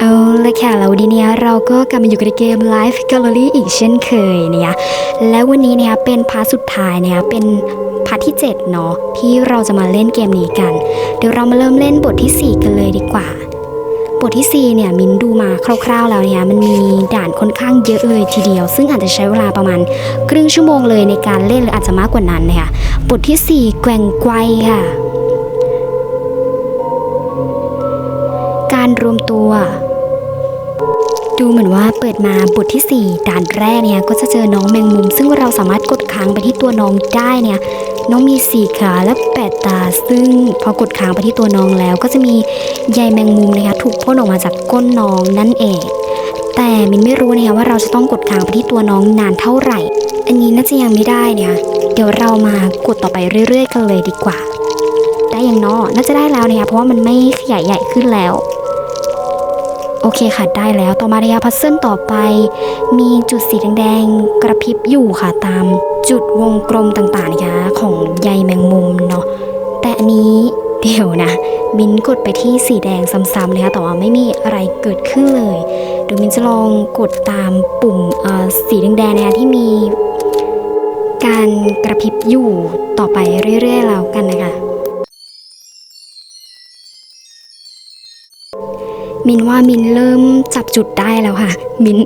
เอาละค่ะแล้ววันนี้เนี่ยเราก็กลับมาอยู่กับเกม Life Gallery อีกเช่นเคยเนี่ยและวันนี้เนี่ยเป็นพาร์ทสุดท้ายเนี่ยเป็นพาร์ทที่ 7 เนาะที่เราจะมาเล่นเกมนี้กัน เดี๋ยวเรามาเริ่มเล่นบททีสี่4 กันเลยดีกว่า บทที่ 4 เนี่ยมินดูมาคร่าวๆแล้วเนี่ยมันมีด่านค่อนข้างเยอะเลยทีเดียว ซึ่งอาจจะใช้เวลาประมาณครึ่งชั่วโมงเลยในการเล่นหรืออาจจะมากกว่านั้นนะคะบททีสี่4 แกว่งไกวค่ะ การรวมตัว ดูเหมือนว่าเปิดมาบทที่ 4 ด่านแรกเนี่ยก็จะเจอน้องแมงมุม ซึ่งเราสามารถกดค้างไปที่ตัวน้องได้เนี่ยน้องมี4ขาและ8ตา ซึ่งพอกดค้างไปที่ตัวน้องแล้ว ก็จะมีใยแมงมุมนะคะถูกพ่นออกมาจากก้นน้องนั่นเอง แต่มินไม่รู้นะคะว่าเราจะต้องกดค้างไปที่ตัวน้องนานเท่าไหร่ อันนี้น่าจะยังไม่ได้เนี่ยเดี๋ยวเรามากดต่อไปเรื่อยๆกันเลยดีกว่า ได้ยังเนาะน่าจะได้แล้วนะคะเพราะว่ามันไม่ขยายใหญ่ขึ้นแล้ว โอเคค่ะได้แล้วต่อมาระยะพัซเซิลต่อไป มีจุดสีแดงๆกระพริบอยู่ค่ะตามจุดวงกลมต่างๆนะคะของใยแมงมุมเนาะแต่อันนี้เดี๋ยวนะมินกดไปที่สีแดงซ้ำๆเลยค่ะแต่ว่าไม่มีอะไรเกิดขึ้นเลยเดี๋ยวมินจะลองกดตามปุ่มสีแดงๆนะคะที่มีการกระพริบอยู่ต่อไปเรื่อยๆแล้วกันนะคะ มินว่ามินเริ่มจับจุดได้แล้วค่ะ มิน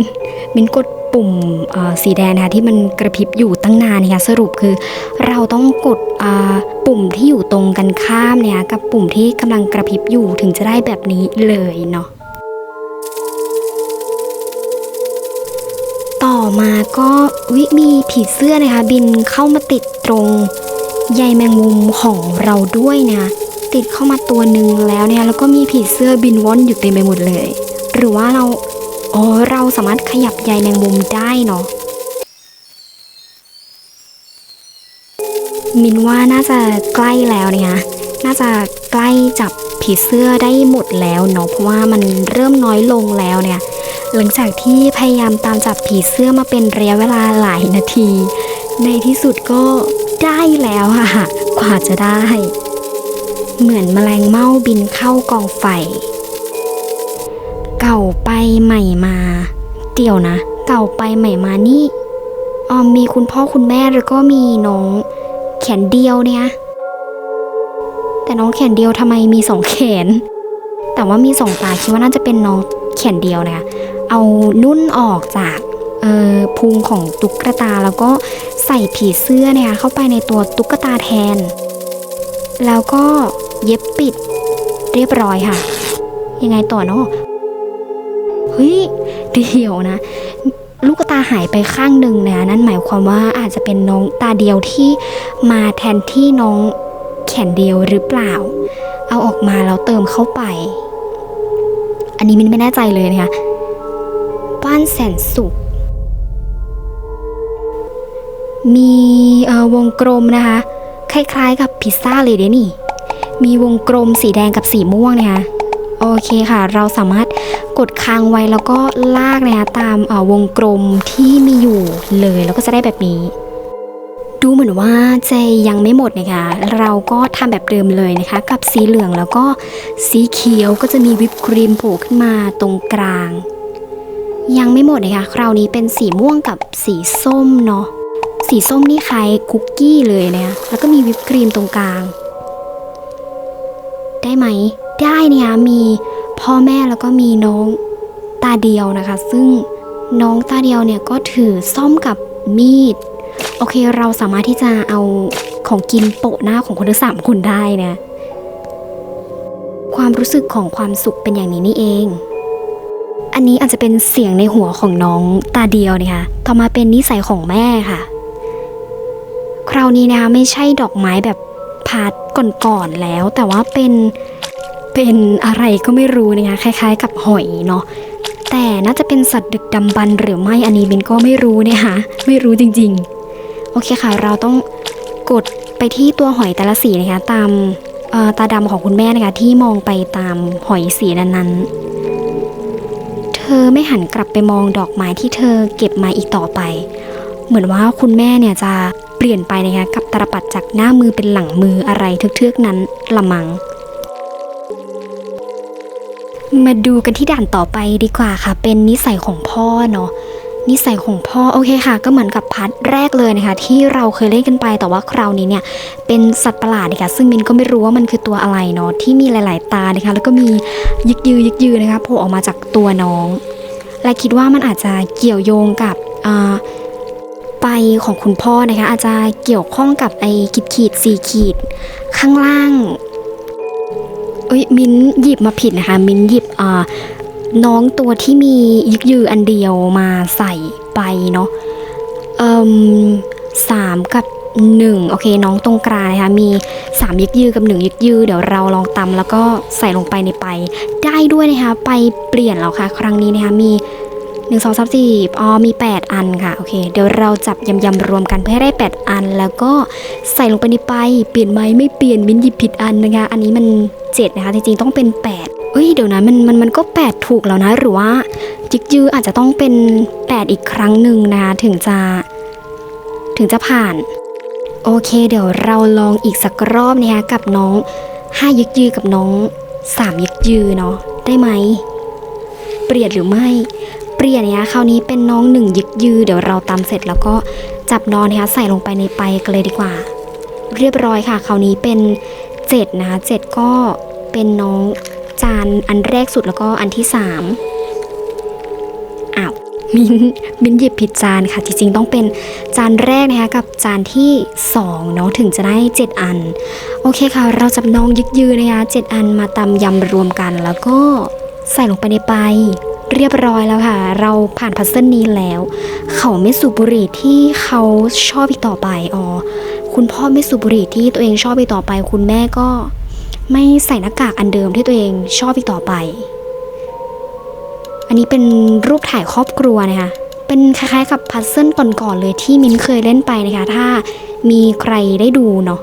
มินกดปุ่มสีแดงนะคะที่มันกระพริบอยู่ตั้งนานนะคะสรุปคือเราต้องกดปุ่มที่อยู่ตรงกันข้ามเนี่ยกับปุ่มที่กำลังกระพริบอยู่ถึงจะได้แบบนี้เลยเนาะต่อมาก็วิมีผีเสื้อนะคะ บินเข้ามาติดตรงใยแมงมุมของเราด้วยนะ ติดเข้ามาตัวหนึ่งแล้วเนี่ยแล้วก็มีผีเสื้อบินว่อนอยู่เต็มไปหมดเลย หรือว่าเราอ๋อเราสามารถขยับใยแมงมุมได้เนาะมินว่าน่าจะใกล้แล้วเนี่ยน่าจะใกล้จับผีเสื้อได้หมดแล้วเนาะเพราะว่ามันเริ่มน้อยลงแล้วเนี่ย หลังจากที่พยายามตามจับผีเสื้อมาเป็นระยะเวลาหลายนาที ในที่สุดก็ได้แล้วค่ะกว่าจะได้ เหมือนแมลงเม่าบินเข้ากองไฟ เก่าไปใหม่มา เดี๋ยวนะ เก่าไปใหม่มานี่ ออมมีคุณพ่อคุณแม่แล้วก็มีน้องแขนเดียวเนี่ย แต่น้องแขนเดียวทำไมมีสองแขน แต่ว่ามีสองตาคิดว่าน่าจะเป็นน้องแขนเดียวนะคะเอานุ่นออกจากเออพุงของตุ๊กตาแล้วก็ใส่ผีเสื้อเนี่ยเข้าไปในตัวตุ๊กตาแทน แล้วก็ เย็บปิด เรียบร้อยค่ะ ยังไงต่อเนาะเฮ้ยเดี๋ยวนะ ลูกตาหายไปข้างหนึ่งนะนั่นหมายความว่าอาจจะเป็นน้องตาเดียวที่มาแทนที่น้องแขนเดียวหรือเปล่า เอาออกมาแล้วเติมเข้าไป อันนี้มินไม่แน่ใจเลยนะคะบ้านแสนสุข มีวงกลมนะคะ คล้ายๆกับพิซซ่าเลยเดนี่ มีวงกลมสีแดงกับสีม่วงนะคะโอเคค่ะ เราสามารถกดค้างไว้แล้วก็ลากนะคะตามวงกลมที่มีอยู่เลยแล้วก็จะได้แบบนี้ ดูเหมือนว่าจะยังไม่หมดนะคะ เราก็ทำแบบเดิมเลยนะคะ กับสีเหลืองแล้วก็สีเขียวก็จะมีวิปครีมโผล่ขึ้นมาตรงกลาง ยังไม่หมดนะคะ คราวนี้เป็นสีม่วงกับสีส้มเนาะสีส้มนี่คล้ายคุกกี้เลยเนี่ยแล้วก็มีวิปครีมตรงกลาง ได้ไหม ได้เนี่ยมีพ่อแม่แล้วก็มีน้องตาเดียวนะคะ ซึ่งน้องตาเดียวเนี่ยก็ถือซ่อมกับมีด โอเคเราสามารถที่จะเอาของกินโปะหน้าของคนทั้งสามคนได้นะ ความรู้สึกของความสุขเป็นอย่างนี้นี่เอง อันนี้อาจจะเป็นเสียงในหัวของน้องตาเดียวนะคะต่อมาเป็นนิสัยของแม่ค่ะ คราวนี้นะคะไม่ใช่ดอกไม้แบบ พาร์ทก่อนๆแล้ว แต่ว่าเป็นเป็นอะไรก็ไม่รู้นะคะคล้าย ๆ กับหอยเนาะแต่น่าจะเป็นสัตว์ดึกดำบรรหรือไม่อันนี้เบนก็ไม่รู้นะคะไม่รู้จริงๆ โอเคค่ะ เราต้องกดไปที่ตัวหอยแต่ละสีนะคะตามตาดำของคุณแม่นะคะที่มองไปตามหอยสีนั้นๆ เธอไม่หันกลับไปมองดอกไม้ที่เธอเก็บมาอีกต่อไป เหมือนว่าคุณแม่เนี่ยจะ เปลี่ยนไปนะคะกับตรปัดจากหน้ามือเป็นหลังมืออะไรเทือกๆนั้นละมัง มาดูกันที่ด่านต่อไปดีกว่าค่ะ เป็นนิสัยของพ่อเนาะนิสัยของพ่อโอเคค่ะ ก็เหมือนกับพาร์ทแรกเลยนะคะ ที่เราเคยเล่นกันไปแต่ว่าคราวนี้เนี่ย เป็นสัตว์ประหลาดนะคะซึ่งมินก็ไม่รู้ว่ามันคือตัวอะไรเนาะที่มีหลาย ๆ ตานะคะ แล้วก็มียึกยือยึกยือนะคะโผล่ออกมาจากตัวน้อง และคิดว่ามันอาจจะเกี่ยวโยงกับอ่า ไปของคุณพ่อนะคะอาจจะเกี่ยวข้องกับไอ้ขีดขีดสี่ขีด ข้างล่างเอ้ยมินหยิบมาผิดนะคะ มินหยิบอ่าน้องตัวที่มียึกยืออันเดียวมาใส่ไปเนาะเอ่มสามกับหนึ่งโอเคน้องตรงกลางนะคะมีสามยึกยือกับหนึ่งยึกยือเดี๋ยวเราลองตำแล้วก็ใส่ลงไปในไป ได้ด้วยนะคะไปเปลี่ยนแล้วค่ะ ครั้งนี้นะคะมี หนึ่งสองสามสี่อ๋อมี 8 อันค่ะ โอเค เดี๋ยวเราจับยำยำๆรวมกันเพื่อให้ได้ 8 อัน แล้วก็ใส่ลงไปในไป เปลี่ยนไหมไม่เปลี่ยนมินหยิบผิดอันนะคะ อันนี้มัน 7 นะคะ จริงๆ ต้องเป็น 8 เอ้ย เดี๋ยวนะ มันมันมันก็ 8 ถูกแล้วนะ หรือว่า จิกยืออาจจะต้องเป็น 8 อีกครั้งหนึ่งนะคะ ถึงจะ ถึงจะผ่าน โอเค เดี๋ยวเราลองอีกสักรอบนะคะ กับน้อง 5 ยึกยือกับน้อง 3 ยึกยือเนาะ ได้ไหม เปลี่ยนหรือไม่ เรียนเนี่ยคราวนี้เป็นน้องหนึ่งยึกยือ เดี๋ยวเราตำเสร็จแล้วก็จับนอนนะคะใส่ลงไปในไปกันเลยดีกว่า เรียบร้อยค่ะ คราวนี้เป็นเจ็ดนะคะเจ็ดก็เป็นน้องจานอันแรกสุดแล้วก็อันที่สามอ้าวมินมินหยิบผิดจานค่ะ จริงๆต้องเป็นจานแรกนะคะกับจานที่สองเนาะถึงจะได้เจ็ดอัน โอเคค่ะ เราจับน้องยึกยือนะคะเจ็ดอันมาตำยำรวมกัน แล้วก็ใส่ลงไปในไป เรียบร้อยแล้วค่ะ เราผ่านพัซเซิลนี้แล้ว เขาไม่สูบบุหรี่ที่เขาชอบอีกต่อไปอ๋อคุณพ่อไม่สูบบุหรี่ที่ตัวเองชอบอีกต่อไป คุณแม่ก็ไม่ใส่หน้ากากอันเดิมที่ตัวเองชอบอีกต่อไป อันนี้เป็นรูปถ่ายครอบครัวนะคะเป็นคล้ายๆกับพัซเซิลก่อนๆเลยที่มิ้นเคยเล่นไปนะคะถ้ามีใครได้ดูเนาะ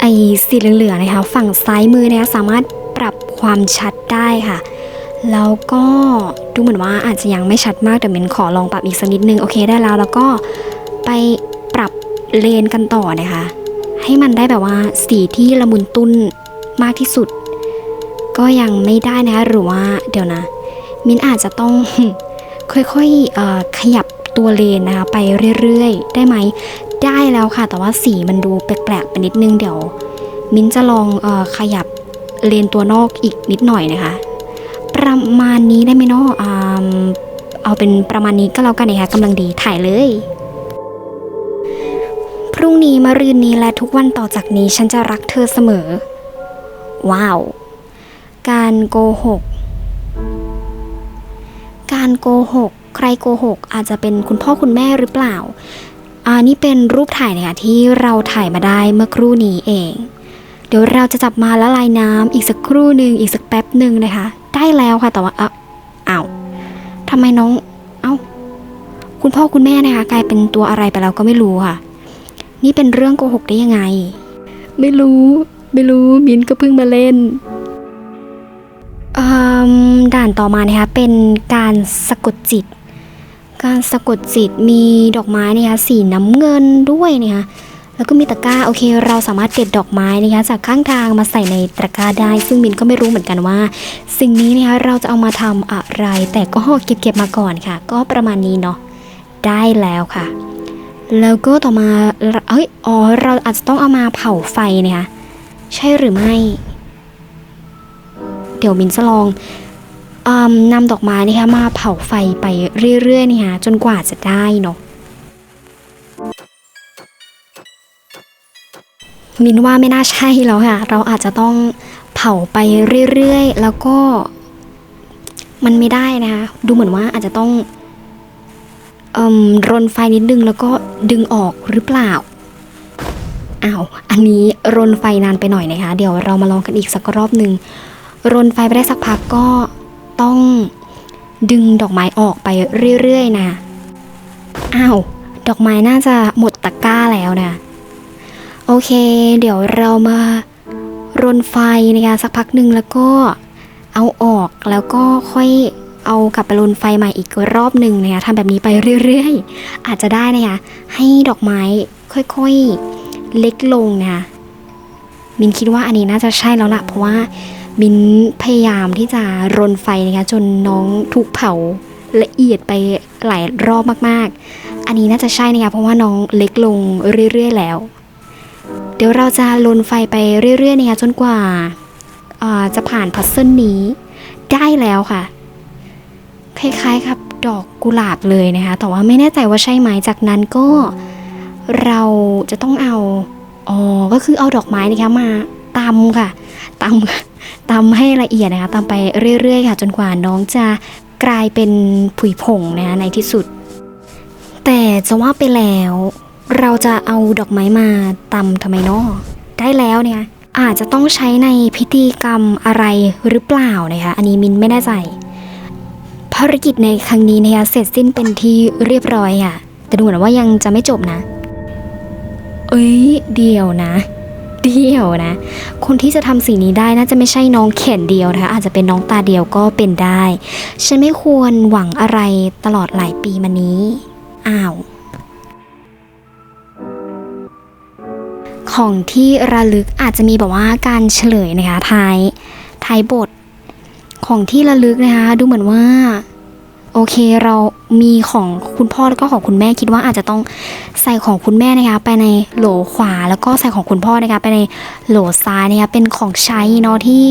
ไอสีเหลืองๆนะคะ ฝั่งซ้ายมือนะคะสามารถปรับความชัดได้ค่ะ แล้วก็ดูเหมือนว่าอาจจะยังไม่ชัดมากแต่เมนขอลองปรับอีกสักนิดนึงโอเคได้แล้วแล้วก็ไปปรับเลนกันต่อนะคะ ให้มันได้แบบว่าสีที่ละมุนตุ้นมากที่สุด ก็ยังไม่ได้นะคะหรือว่าเดี๋ยวนะ มินอาจจะต้องค่อยๆเอ่อขยับตัวเลนนะคะไปเรื่อยๆ ได้ไหมได้แล้วค่ะ แต่ว่าสีมันดูแปลกๆไปนิดนึงเดี๋ยว มิ้นจะลองอขยับเลนตัวนอกอีกนิดหน่อยนะคะ ประมาณนี้ได้ไหมเนาะเอาเป็นประมาณนี้ก็แล้วกันนะคะกำลังดีถ่ายเลย พรุ่งนี้มะรืนนี้และทุกวันต่อจากนี้ฉันจะรักเธอเสมอ ว้าว การโกหก การโกหก ใครโกหก อาจจะเป็นคุณพ่อคุณแม่หรือเปล่าอ่านี่เป็นรูปถ่ายนะคะที่เราถ่ายมาได้เมื่อครู่นี้เอง เดี๋ยวเราจะจับมาละลายน้ำอีกสักครู่หนึ่งอีกสักแป๊บหนึ่งนะคะ ได้แล้วค่ะ แต่ว่า เอ้าอ้าวทำไมน้อง เอ้า คุณพ่อคุณแม่นะคะ กลายเป็นตัวอะไรไปแล้วก็ไม่รู้ค่ะ นี่เป็นเรื่องโกหกได้ยังไง ไม่รู้ ไม่รู้มินก็เพิ่งมาเล่นอืมด่านต่อมานะคะเป็นการสะกดจิต การสะกดจิตมีดอกไม้นะคะสีน้ำเงินด้วยนะคะ แล้วก็มีตะกร้าโอเค เราสามารถเด็ดดอกไม้นะคะจากข้างทางมาใส่ในตะกร้าได้ ซึ่งมินก็ไม่รู้เหมือนกันว่า สิ่งนี้นะคะเราจะเอามาทำอะไร แต่ก็เก็บเก็บๆมาก่อนค่ะ ก็ประมาณนี้เนาะได้แล้วค่ะ แล้วก็ต่อมาเอ้ยอ๋อเราอาจจะต้องเอามาเผาไฟนะคะใช่หรือไม่ เดี๋ยวมินจะลองอนำดอกไม้นะคะมาเผาไฟไปเรื่อยๆนะคะจนกว่าจะได้เนาะ มินว่าไม่น่าใช่แล้วค่ะ เราอาจจะต้องเผาไปเรื่อยๆ แล้วก็มันไม่ได้นะคะ ดูเหมือนว่าอาจจะต้องอมรนไฟนิดนึงแล้วก็ดึงออกหรือเปล่า อ้าว อันนี้รนไฟนานไปหน่อยนะคะ เดี๋ยวเรามาลองกันอีกสักรอบหนึ่งรนไฟไปได้สักพักก็ต้องดึงดอกไม้ออกไปเรื่อยๆนะ อ้าว ดอกไม้น่าจะหมดตะกร้าแล้วนะ โอเค เดี๋ยวเรามารนไฟนะคะสักพักหนึ่งแล้วก็เอาออกแล้วก็ค่อยเอากลับไปรนไฟใหม่อีกรอบหนึ่งนะคะทำแบบนี้ไปเรื่อยๆ อาจจะได้นะคะให้ดอกไม้ค่อยๆเล็กลงนะคะมินคิดว่าอันนี้น่าจะใช่แล้วล่ะเพราะว่ามินพยายามที่จะรนไฟนะคะจนน้องถูกเผาละเอียดไปหลายรอบมากๆ อันนี้น่าจะใช่นะคะเพราะว่าน้องเล็กลงเรื่อยๆแล้ว เดี๋ยวเราจะลนไฟไปเรื่อยๆนะคะจนกว่าาจะผ่านพัซเซิลนี้ได้แล้วค่ะ คล้ายๆครับดอกกุหลาบเลยนะคะ แต่ว่าไม่แน่ใจว่าใช่ไหมจากนั้นก็เราจะต้องเอาอ๋อก็คือเอาดอกไม้นะคะมาตำค่ะตำตำให้ละเอียดนะคะตำไปเรื่อยๆ ค่ะ จนกว่าน้องจะกลายเป็นผุยผงนะะในที่สุด แต่จะว่าไปแล้ว เราจะเอาดอกไม้มาตำทำไมเนาะได้แล้วเนี่ย อาจจะต้องใช้ในพิธีกรรมอะไรหรือเปล่านะคะอันนี้มินไม่แน่ใจภารกิจในครั้งนี้นะคะเสร็จสิ้นเป็นที่เรียบร้อยอะ แต่ดูเหมือนว่ายังจะไม่จบนะ เอ้ยเดียวนะ เดียวนะ คนที่จะทำสิ่งนี้ได้น่าจะไม่ใช่น้องแขนเดียวนะคะอาจจะเป็นน้องตาเดียวก็เป็นได้ ฉันไม่ควรหวังอะไรตลอดหลายปีมานี้ อ้าว ของที่ระลึกอาจจะมีแบบว่าการเฉลยนะคะท้ายท้ายบทของที่ระลึกนะคะดูเหมือนว่า โอเคเรามีของคุณพ่อแล้วก็ของคุณแม่คิดว่าอาจจะต้องใส่ของคุณแม่นะคะไปในโหลขวา แล้วก็ใส่ของคุณพ่อนะคะไปในโหลซ้ายนะคะเป็นของใช้เนาะที่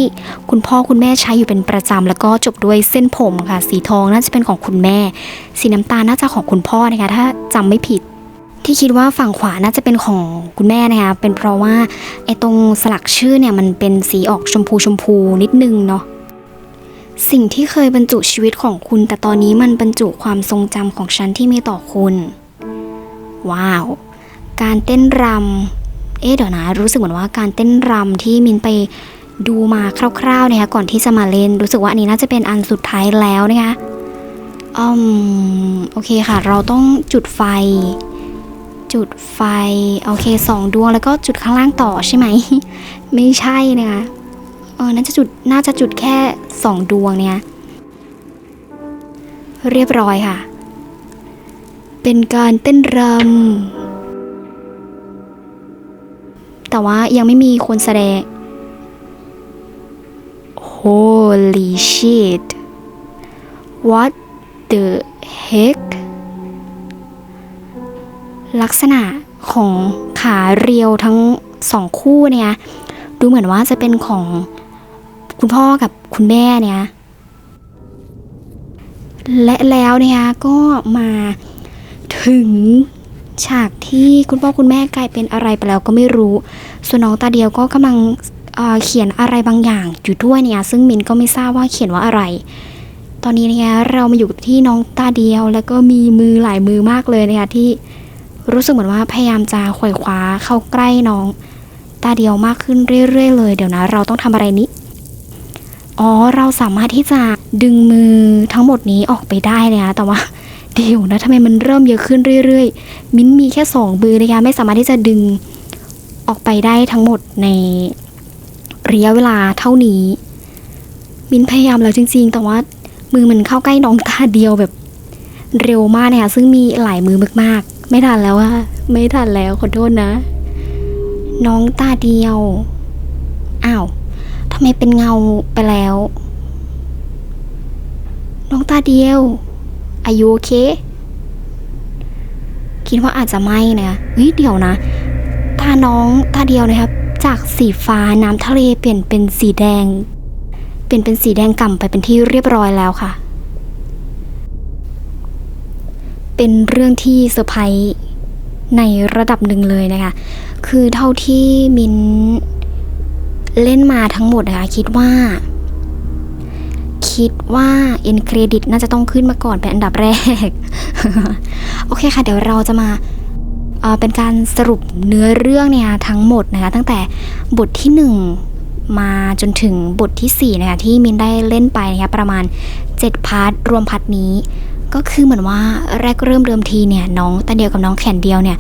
คุณพ่อคุณแม่ใช้อยู่เป็นประจำแล้วก็จบด้วยเส้นผมค่ะ สีทองน่าจะเป็นของคุณแม่ สีน้ำตาลน่าจะของคุณพ่อนะคะถ้าจำไม่ผิด ที่คิดว่าฝั่งขวาน่าจะเป็นของคุณแม่นะคะเป็นเพราะว่าไอ้ตรงสลักชื่อเนี่ยมันเป็นสีออกชมพูชมพูนิดนึงเนาะสิ่งที่เคยบรรจุชีวิตของคุณ แต่ตอนนี้มันบรรจุความทรงจำของฉันที่มีต่อคุณ ว้าว การเต้นรำเอ๊ะเดี๋ยวนะ รู้สึกเหมือนว่าการเต้นรำที่มินไปดูมาคร่าวๆนะคะก่อนที่จะมาเล่น รู้สึกว่าอันนี้น่าจะเป็นอันสุดท้ายแล้วนะคะอืมโอเคค่ะ เราต้องจุดไฟ จุดไฟ โอเคสองดวงแล้วก็จุดข้างล่างต่อใช่ไหม ไม่ใช่นะคะเออน่าจะจุดน่าจะจุดแค่สองดวงเนี่ยเรียบร้อยค่ะ เป็นการเต้นรำแต่ว่ายังไม่มีคนแสดง Holy shit What the heck ลักษณะของขาเรียวทั้งสองคู่เนี่ย ดูเหมือนว่าจะเป็นของคุณพ่อกับคุณแม่เนี่ย และแล้วเนี่ยก็มาถึงฉากที่คุณพ่อคุณแม่กลายเป็นอะไรไปแล้วก็ไม่รู้ ส่วนน้องตาเดียวก็กำลังเเขียนอะไรบางอย่างอยู่ด้วยเนี่ย ซึ่งมินก็ไม่ทราบว่าเขียนว่าอะไร ตอนนี้เนี่ยเรามาอยู่ที่น้องตาเดียวแล้วก็มีมือหลายมือมากเลยนะคะที่ รู้สึกเหมือนว่าพยายามจะขว่คว้าเข้าใกล้น้อง ตาเดียวมากขึ้นเรื่อยๆเลย เดี๋ยวนะ เราต้องทำอะไรนี้ อ๋อ เราสามารถที่จะดึงมือทั้งหมดนี้ออกไปได้เลยนะ แต่ว่าเดี๋ยวนะทำไมมันเริ่มเยอะขึ้นเรื่อยๆ มิ้นมีแค่สองมือนะคะไม่สามารถที่จะดึงออกไปได้ทั้งหมดในระยะเวลาเท่านี้ มิ้นพยายามแล้วจริง ๆ แต่ว่ามือมันเข้าใกล้น้องตาเดียวแบบเร็วมากเนี่ยค่ะซึ่งมีหลายมือมากๆ ไม่ทันแล้วอะไม่ทันแล้วขอโทษนะ น้องตาเดียว อ้าวทำไมเป็นเงาไปแล้ว น้องตาเดียว อายุโอเค คิดว่าอาจจะไม่นะเฮ้ยเดี๋ยวนะ ตาน้องตาเดียวนะครับ จากสีฟ้าน้ำทะเลเปลี่ยนเป็นสีแดง เปลี่ยนเป็นสีแดงก่ำไปเป็นที่เรียบร้อยแล้วค่ะ เป็นเรื่องที่เซอร์ไพรส์ในระดับหนึ่งเลยนะคะ คือเท่าที่มินเล่นมาทั้งหมดนะคะคิดว่า คิดว่าเอ็นเครดิตน่าจะต้องขึ้นมาก่อนเป็นอันดับแรก โอเคค่ะ เดี๋ยวเราจะมาเอ่อเป็นการสรุปเนื้อเรื่องเนี่ยทั้งหมดนะคะ ตั้งแต่บทที่ 1 มาจนถึงบทที่ 4 นะคะ ที่มินได้เล่นไปนะคะประมาณ 7 พาร์ทรวมพาร์ทนี้ ก็คือเหมือนว่าแรกเริ่มเดิมทีเนี่ยน้องตาเดียวกับน้องแขนเดียวเนี่ย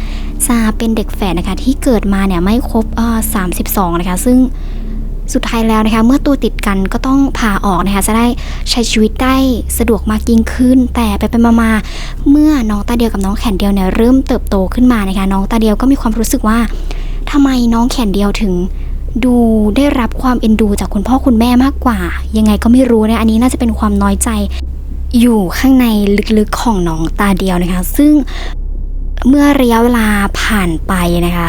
จะเป็นเด็กแฝดนะคะที่เกิดมาเนี่ยไม่ครบเอ่อ32นะคะ ซึ่งสุดท้ายแล้วนะคะ เมื่อตัวติดกันก็ต้องผ่าออกนะคะ จะได้ใช้ชีวิตได้สะดวกมากยิ่งขึ้น แต่ไปไปมาๆเมื่อน้องตาเดียวกับน้องแขนเดียวเนี่ยเริ่มเติบโตขึ้นมานะคะ น้องตาเดียวก็มีความรู้สึกว่าทำไมน้องแขนเดียวถึงดูได้รับความเอ็นดูจากคุณพ่อคุณแม่มากกว่า ยังไงก็ไม่รู้นะอันนี้น่าจะเป็นความน้อยใจ อยู่ข้างในลึกๆของน้องตาเดียวนะคะ ซึ่งเมื่อระยะเวลาผ่านไปนะคะ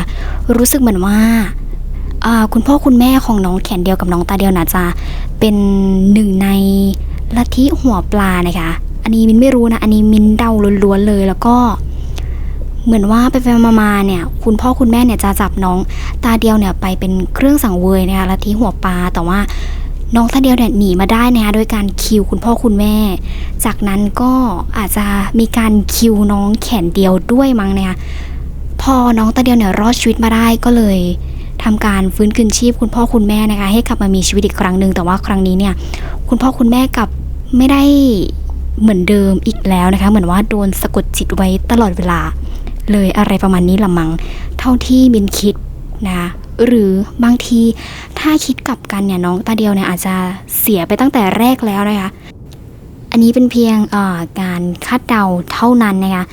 รู้สึกเหมือนว่าคุณพ่อคุณแม่ของน้องแขนเดียวกับน้องตาเดียวน่าจะเป็นหนึ่งในลัทธิหัวปลานะคะ อันนี้มินไม่รู้นะ อันนี้มินเดาล้วนๆเลยแล้วก็เหมือนว่าไปไปๆมาๆเนี่ย คุณพ่อคุณแม่เนี่ยจะจับน้องตาเดียวเนี่ยไปเป็นเครื่องสังเวยนะคะลัทธิหัวปลาแต่ว่า น้องตาเดียวเนี่ยหนีมาได้นะคะโดยการคิวคุณพ่อคุณแม่ จากนั้นก็อาจจะมีการคิวน้องแขนเดียวด้วยมั้งนะคะพอน้องตาเดียวเนี่ยรอดชีวิตมาได้ก็เลยทำการฟื้นคืนชีพคุณพ่อคุณแม่นะคะ ให้กลับมามีชีวิตอีกครั้งหนึ่งแต่ว่าครั้งนี้เนี่ยคุณพ่อคุณแม่กลับไม่ได้เหมือนเดิมอีกแล้วนะคะ เหมือนว่าโดนสะกดจิตไว้ตลอดเวลา เลยอะไรประมาณนี้ละมังเท่าที่มินคิดนะ หรือบางทีถ้าคิดกลับกันเนี่ยน้องตาเดียวเนี่ยอาจจะเสียไปตั้งแต่แรกแล้วนะคะ อันนี้เป็นเพียงการคาดเดาเท่านั้นนะคะ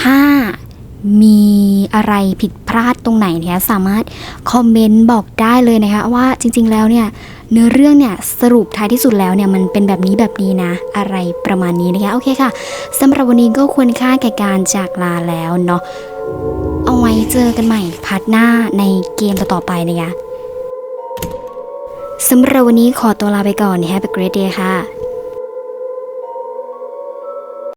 ถ้ามีอะไรผิดพลาดตรงไหนเนี่ยสามารถคอมเมนต์บอกได้เลยนะคะว่าจริงๆแล้วเนี่ยเนื้อเรื่องเนี่ยสรุปท้ายที่สุดแล้วเนี่ยมันเป็นแบบนี้แบบนี้นะ อะไรประมาณนี้นะคะโอเคค่ะสำหรับวันนี้ก็ควรค่าแก่การจากลาแล้วเนาะ เอาไว้เจอกันใหม่พาร์ทหน้าในเกมต่อๆไปนะคะสำหรับวันนี้ขอตัวลาไปก่อน Have a great day ค่ะ